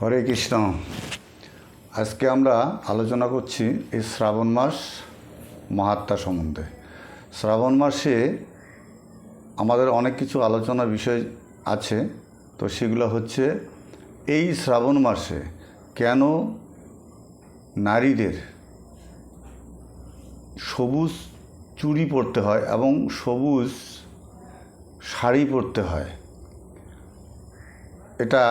হরে কৃষ্ণ। আজকে আমরা আলোচনা করছি এই শ্রাবণ মাস মাহাত্মা সম্বন্ধে। শ্রাবণ মাসে আমাদের অনেক কিছু আলোচনার বিষয় আছে, তো সেগুলো হচ্ছে এই শ্রাবণ মাসে কেন নারীদের সবুজ চুড়ি পরতে হয় এবং সবুজ শাড়ি পরতে হয়? এটা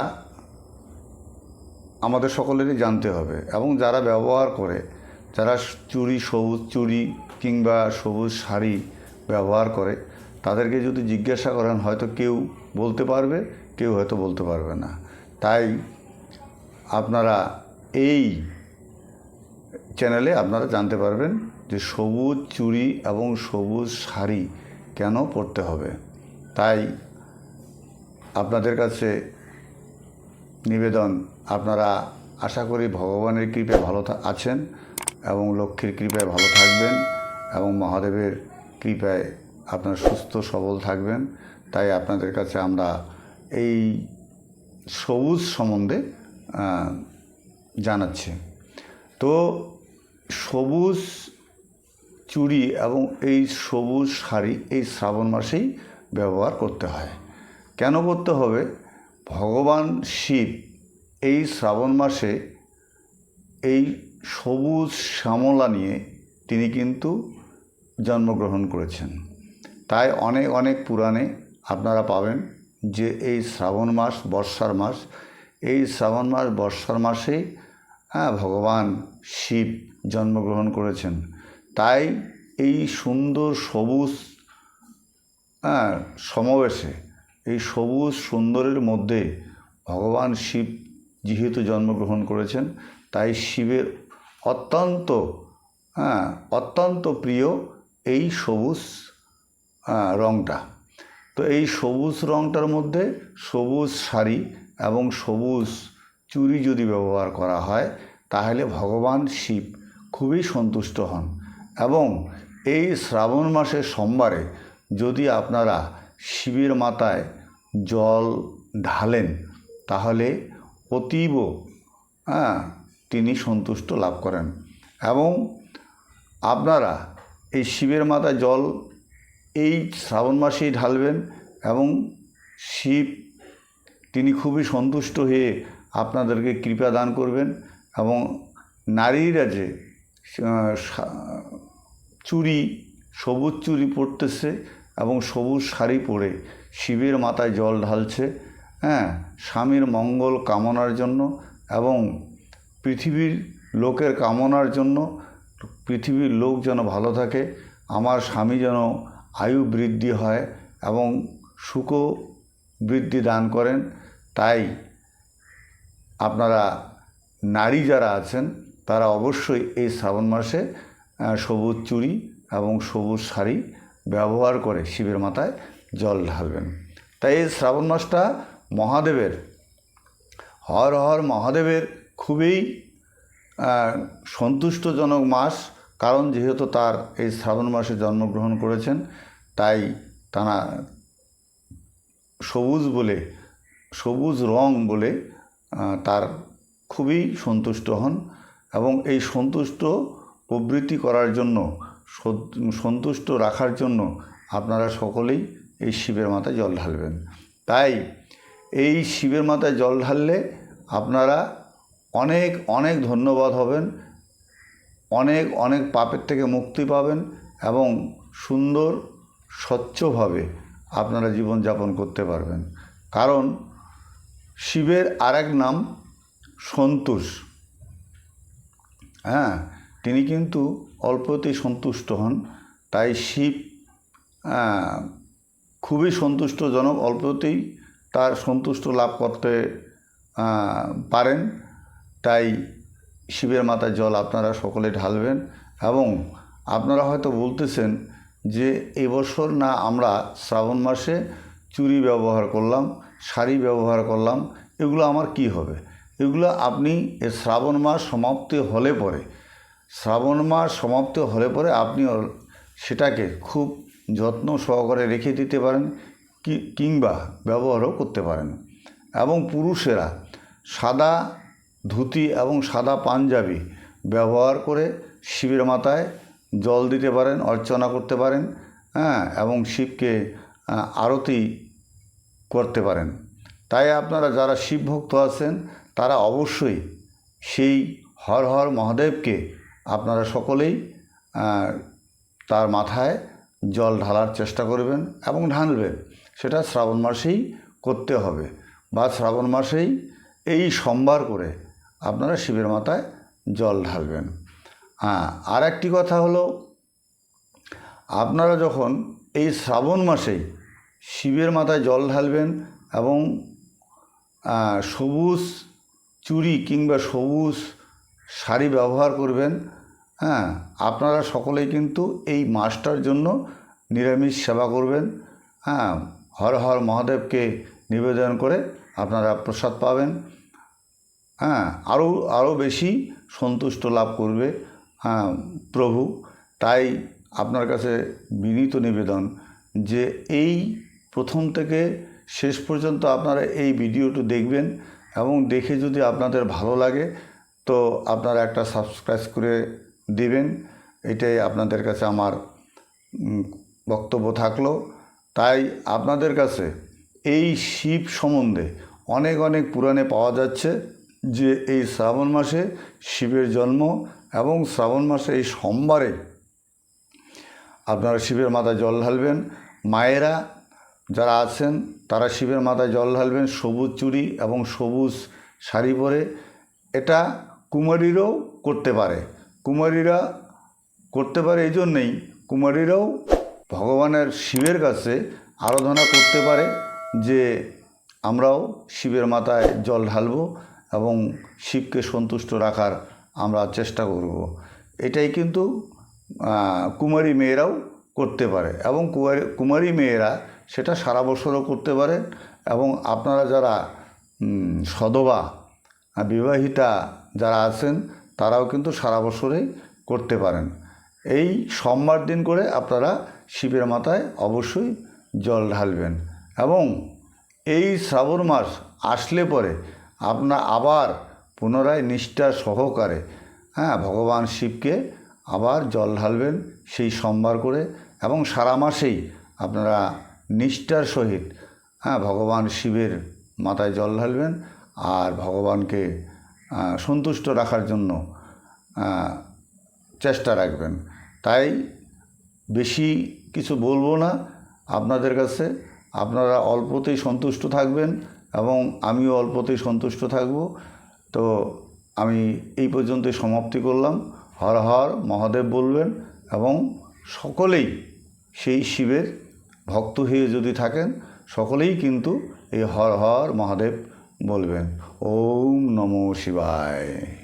আমাদের সকলেরই জানতে হবে। এবং যারা ব্যবহার করে, যারা চুরি, সবুজ চুরি কিংবা সবুজ শাড়ি ব্যবহার করে, তাদেরকে যদি জিজ্ঞাসা করেন, হয়তো কেউ বলতে পারবে, কেউ হয়তো বলতে পারবে না। তাই আপনারা এই চ্যানেলে আপনারা জানতে পারবেন যে সবুজ চুড়ি এবং সবুজ শাড়ি কেন পরতে হবে। তাই আপনাদের কাছে নিবেদন। আপনারা আশা করি ভগবানের কৃপায় ভালো আছেন এবং লক্ষ্মীর কৃপায় ভালো থাকবেন এবং মহাদেবের কৃপায় আপনার সুস্থ, সবল থাকবেন। তাই আপনাদের কাছে আমরা এই সবুজ সম্বন্ধে জানাচ্ছি। তো সবুজ চুড়ি এবং এই সবুজ শাড়ি এই শ্রাবণ মাসেই ব্যবহার করতে হয়। কেন করতে হবে? ভগবান শিব এই শ্রাবণ মাসে এই সবুজ শ্যামলা নিয়ে তিনি কিন্তু জন্মগ্রহণ করেছেন। তাই অনেক অনেক পুরাণে আপনারা পাবেন যে এই শ্রাবণ মাস, বর্ষার মাস, এই শ্রাবণ মাস, বর্ষার মাসেই হ্যাঁ ভগবান শিব জন্মগ্রহণ করেছেন। তাই এই সুন্দর সবুজ হ্যাঁ সমাবেশে এই সবুজ সুন্দরের মধ্যে ভগবান শিব যেহেতু জন্মগ্রহণ করেছেন তাই শিবের অত্যন্ত হ্যাঁ অত্যন্ত প্রিয় এই সবুজ হ্যাঁ, রঙটা তো এই সবুজ রঙটার মধ্যে সবুজ শাড়ি এবং সবুজ চুরি যদি ব্যবহার করা হয় তাহলে ভগবান শিব খুবই সন্তুষ্ট হন। এবং এই শ্রাবণ মাসের সোমবারে যদি আপনারা শিবের মাথায় জল ঢালেন, তাহলে অতীব হ্যাঁ তিনি সন্তুষ্ট লাভ করেন। এবং আপনারা এই শিবের মাথায় জল এই শ্রাবণ মাসেই ঢালবেন এবং শিব, তিনি খুবই সন্তুষ্ট হয়ে আপনাদেরকে কৃপা দান করবেন এবং নারীরা যে চুরি, সবুজ চুরি পরতেছে এবং সবুজ শাড়ি পরে শিবের মাথায় জল ঢালছে হ্যাঁ স্বামীর মঙ্গল কামনার জন্য এবং পৃথিবীর লোকের কামনার জন্য পৃথিবীর লোক যেন ভালো থাকে, আমার স্বামী যেন আয়ু বৃদ্ধি হয় এবং সুখ বৃদ্ধি দান করেন। তাই আপনারা নারী যারা আছেন, তারা অবশ্যই এই শ্রাবণ মাসে সবুজ চুড়ি এবং সবুজ শাড়ি ব্যবহার করে শিবের মাথায় জল ঢালবেন। তাই এই শ্রাবণ মাসটা মহাদেবের, হর হর মহাদেবের খুবই সন্তুষ্টজনক মাস। কারণ যেহেতু তার এই শ্রাবণ মাসে জন্মগ্রহণ করেছেন, তাই তারা সবুজ বলে, সবুজ রং বলে তার খুবই সন্তুষ্ট হন। এবং এই সন্তুষ্ট প্রবৃত্তি করার জন্য সন্তুষ্ট রাখার জন্য আপনারা সকলেই এই শিবের মাথায় জল ঢালবেন। তাই এই শিবের মাথায় জল ঢাললে আপনারা অনেক অনেক ধন্যবাদ হবেন, অনেক অনেক পাপের থেকে মুক্তি পাবেন এবং সুন্দর, স্বচ্ছভাবে আপনারা জীবনযাপন করতে পারবেন। কারণ শিবের আরেক নাম সন্তোষ। হ্যাঁ তিনি কিন্তু অল্পতেই সন্তুষ্ট হন। তাই শিব খুবই সন্তুষ্টজনক, অল্পতেই তার সন্তুষ্ট লাভ করতে পারেন। তাই শিবের মাথায় জল আপনারা সকলে ঢালবেন এবং আপনারা হয়তো বলতেছেন যে এবছর না আমরা শ্রাবণ মাসে চুড়ি ব্যবহার করলাম, শাড়ি ব্যবহার করলাম, এগুলো আমার কি হবে? এগুলো আপনি শ্রাবণ মাস সমাপ্তি হলে পরে শ্রাবণ মাস সমাপ্ত হলে পরে আপনি সেটাকে খুব যত্ন সহকারে রেখে দিতে পারেন, কি, কিংবা ব্যবহারও করতে পারেন। এবং পুরুষেরা সাদা ধুতি এবং সাদা পাঞ্জাবি ব্যবহার করে শিবের মাথায় জল দিতে পারেন, অর্চনা করতে পারেন হ্যাঁ এবং শিবকে আরতি করতে পারেন। তাই আপনারা যারা শিব ভক্ত আছেন, তারা অবশ্যই সেই হর হর মহাদেবকে আপনারা সকলেই তার মাথায় জল ঢালার চেষ্টা করবেন এবং ঢালবেন। সেটা শ্রাবণ মাসেই করতে হবে বা শ্রাবণ মাসেই এই সোমবার করে আপনারা শিবের মাথায় জল ঢালবেন। হ্যাঁ আর একটি কথা হলো, আপনারা যখন এই শ্রাবণ মাসেই শিবের মাথায় জল ঢালবেন এবং সবুজ চুরি কিংবা সবুজ শাড়ি ব্যবহার করবেন হ্যাঁ? আপনারা সকলেই কিন্তু এই মাসটার জন্য নিরামিষ সেবা করবেন হ্যাঁ? হর হর মহাদেবকে নিবেদন করে আপনারা প্রসাদ পাবেন হ্যাঁ? আরও আরও বেশি সন্তুষ্ট লাভ করবে হ্যাঁ প্রভু। তাই আপনার কাছে বিনীত নিবেদন যে এই প্রথম থেকে শেষ পর্যন্ত আপনারা এই ভিডিওটি দেখবেন এবং দেখে যদি আপনাদের ভালো লাগে তো আপনারা একটা সাবস্ক্রাইব করে দিবেন, এটাই আপনাদের কাছে আমার বক্তব্য থাকল। তাই আপনাদের কাছে এই শিব সম্বন্ধে অনেক অনেক পুরাণে পাওয়া যাচ্ছে যে এই শ্রাবণ মাসে শিবের জন্ম এবং শ্রাবণ মাসে এই সোমবারে আপনারা শিবের মাথায় জল ঢালবেন। মায়েরা যারা আছেন, তারা শিবের মাথায় জল ঢালবেন, সবুজ চুড়ি এবং সবুজ শাড়ি পরে। এটা কুমারীরাও করতে পারে। কুমারীরা করতে পারে এই জন্যেই কুমারীরাও ভগবানের শিবের কাছে আরাধনা করতে পারে যে আমরাও শিবের মাথায় জল ঢালব এবং শিবকে সন্তুষ্ট রাখার আমরা চেষ্টা করব। এটাই কিন্তু কুমারী মেয়েরাও করতে পারে এবং কুমারী কুমারী মেয়েরা সেটা সারা বছরও করতে পারে এবং আপনারা যারা সধবা বিবাহিতা যারা আছেন, তারাও কিন্তু সারা বছরেই করতে পারেন। এই সোমবার দিন করে আপনারা শিবের মাথায় অবশ্যই জল ঢালবেন এবং এই শ্রাবণ মাস আসলে পরে আপনার আবার পুনরায় নিষ্ঠা সহকারে হ্যাঁ ভগবান শিবকে আবার জল ঢালবেন সেই সোমবার করে এবং সারা মাসেই আপনারা নিষ্ঠার সহিত হ্যাঁ ভগবান শিবের মাথায় জল ঢালবেন আর ভগবানকে সন্তুষ্ট রাখার জন্য চেষ্টা রাখবেন। তাই বেশি কিছু বলব না। আপনাদের কাছে আপনারা অল্পতেই সন্তুষ্ট থাকবেন এবং আমিও অল্পতেই সন্তুষ্ট থাকব। তো আমি এই পর্যন্তই সমাপ্তি করলাম। হর হর মহাদেব বলবেন এবং সকলেই সেই শিবের ভক্ত হয়ে যদি থাকেন, সকলেই কিন্তু এই হর হর মহাদেব বলবেন। ওম নমো শিবায়।